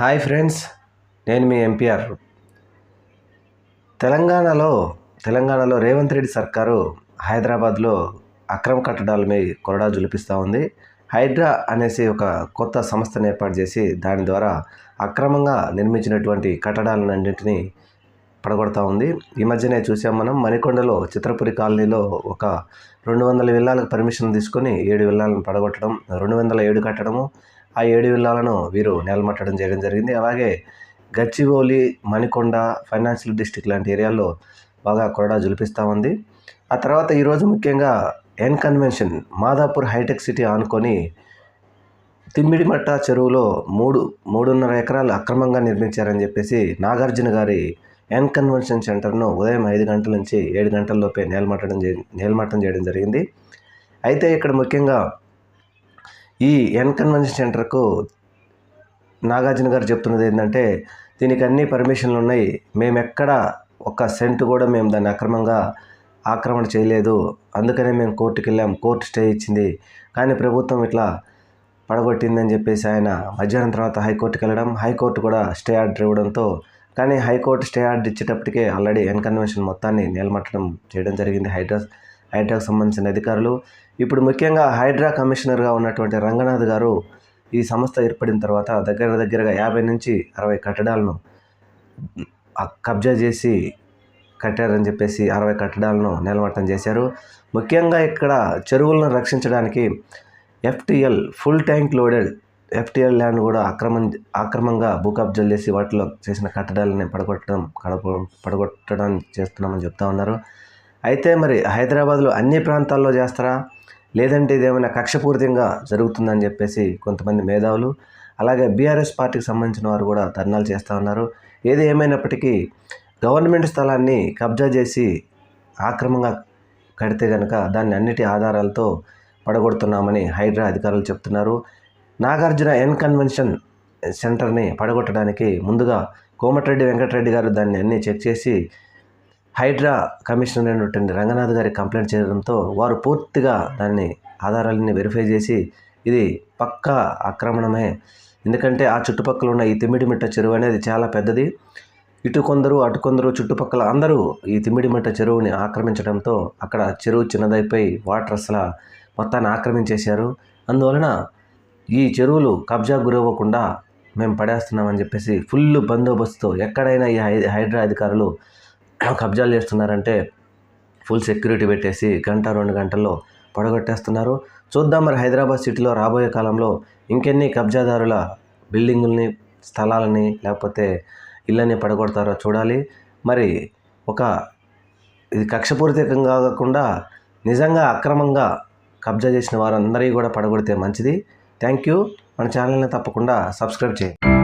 Hi friends నేను మీ MPR. తెలంగాణలో తెలంగాణలో రేవంత్ రెడ్డి సర్కారు హైదరాబాద్లో అక్రమ కట్టడాల మీద కొరడా జులిపిస్తూ ఉంది. హైడ్రా అనేసి ఒక కొత్త సంస్థను ఏర్పాటు చేసి దాని ద్వారా అక్రమంగా నిర్మించినటువంటి కట్టడాలన్నింటినీ పడగొడతా ఉంది. ఈ మధ్యనే చూసాం మనం మణికొండలో చిత్రపురి కాలనీలో ఒక రెండు వందల విల్లాలకు పర్మిషన్ తీసుకొని ఏడు విల్లాలను పడగొట్టడం రెండు వందల ఏడు కట్టడము ఆ ఏడు విల్లాలను వీరు నేలమట్టడం చేయడం జరిగింది. అలాగే గచ్చిబౌలి మణికొండ ఫైనాన్షియల్ డిస్టిక్ లాంటి ఏరియాల్లో బాగా కొరడా జులిపిస్తూ ఉంది. ఆ తర్వాత ఈరోజు ముఖ్యంగా N convention Madhapur hitech city ఆనుకొని తిమ్మిడిమట్ట చెరువులో మూడు మూడున్నర ఎకరాలు అక్రమంగా నిర్మించారని చెప్పేసి నాగార్జున గారి ఎన్ కన్వెన్షన్ సెంటర్ను ఉదయం ఐదు గంటల నుంచి ఏడు గంటల్లోపే నేలమట్టడం నేలమట్టం చేయడం జరిగింది. అయితే ఇక్కడ ముఖ్యంగా ఈ ఎన్ కన్వెన్షన్ సెంటర్కు నాగార్జున గారు చెప్తున్నది ఏంటంటే దీనికి అన్ని పర్మిషన్లు ఉన్నాయి. మేము ఎక్కడ ఒక సెంట్ కూడా మేము దాన్ని అక్రమంగా ఆక్రమణ చేయలేదు. అందుకనే మేము కోర్టుకు వెళ్ళాం కోర్టు స్టే ఇచ్చింది. కానీ ప్రభుత్వం ఇట్లా పడగొట్టిందని చెప్పేసి ఆయన మధ్యాహ్నం తర్వాత హైకోర్టుకి వెళ్ళడం హైకోర్టు కూడా స్టే ఆర్డర్ ఇవ్వడంతో కానీ హైకోర్టు స్టే ఆర్డర్ ఇచ్చేటప్పటికే ఆల్రెడీ ఎన్ కన్వెన్షన్ మొత్తాన్ని నిలమట్టడం చేయడం జరిగింది హైడ్రా హైడ్రాకు సంబంధించిన అధికారులు. ఇప్పుడు ముఖ్యంగా హైడ్రా కమిషనర్గా ఉన్నటువంటి రంగనాథ్ గారు ఈ సంస్థ ఏర్పడిన తర్వాత దగ్గర దగ్గరగా యాభై నుంచి అరవై కట్టడాలను కబ్జా చేసి కట్టారని చెప్పేసి అరవై కట్టడాలను నిలమట్టం చేశారు. ముఖ్యంగా ఇక్కడ చెరువులను రక్షించడానికి FTL full tank loaded FTL land కూడా అక్రమం అక్రమంగా భూ కబ్జాలు చేసి వాటిలో చేసిన కట్టడాలని పడగొట్టడం కడప పడగొట్టడం చేస్తున్నామని చెప్తా ఉన్నారు. అయితే మరి హైదరాబాద్లో అన్ని ప్రాంతాల్లో చేస్తారా? లేదంటే ఇదేమైనా కక్షపూరితంగా జరుగుతుందని చెప్పేసి కొంతమంది మేధావులు అలాగే బీఆర్ఎస్ పార్టీకి సంబంధించిన వారు కూడా ధర్నాలు చేస్తూ ఉన్నారు. ఏది ఏమైనప్పటికీ గవర్నమెంట్ స్థలాన్ని కబ్జా చేసి ఆక్రమంగా కడితే కనుక దాన్ని అన్నిటి ఆధారాలతో పడగొడుతున్నామని హైడ్రా అధికారులు చెప్తున్నారు. నాగార్జున ఎన్ కన్వెన్షన్ సెంటర్ని పడగొట్టడానికి ముందుగా కోమటిరెడ్డి వెంకటరెడ్డి గారు దాన్ని అన్నీ చెక్ చేసి హైడ్రా కమిషనర్ అయినటువంటి రంగనాథ్ గారి కంప్లైంట్ చేయడంతో వారు పూర్తిగా దాన్ని ఆధారాలన్నీ వెరిఫై చేసి ఇది పక్కా ఆక్రమణమే. ఎందుకంటే ఆ చుట్టుపక్కల ఉన్న ఈ తిమ్మిడిమిట్ట చెరువు అనేది చాలా పెద్దది. ఇటు కొందరు అటు కొందరు చుట్టుపక్కల అందరూ ఈ తిమ్మిడిమిట్ట చెరువుని ఆక్రమించడంతో అక్కడ చెరువు చిన్నదైపోయి వాటర్ అసలు మొత్తాన్ని ఆక్రమించేశారు. అందువలన ఈ చెరువులు కబ్జా గురవ్వకుండా మేము పడేస్తున్నామని చెప్పేసి ఫుల్ బందోబస్తుతో ఎక్కడైనా ఈ హై హైడ్రా అధికారులు కబ్జాలు చేస్తున్నారంటే ఫుల్ సెక్యూరిటీ పెట్టేసి గంట రెండు గంటల్లో పడగొట్టేస్తున్నారు. చూద్దాం మరి హైదరాబాద్ సిటీలో రాబోయే కాలంలో ఇంకెన్ని కబ్జాదారుల బిల్డింగుల్ని స్థలాలని లేకపోతే ఇళ్ళని పడగొడతారో చూడాలి. మరి ఒక ఇది కక్షపూరితంగా కాకుండా నిజంగా అక్రమంగా కబ్జా చేసిన వారందరికీ కూడా పడగొడితే మంచిది. Thank you. మన ఛానల్ని తప్పకుండా సబ్స్క్రైబ్ చేయండి.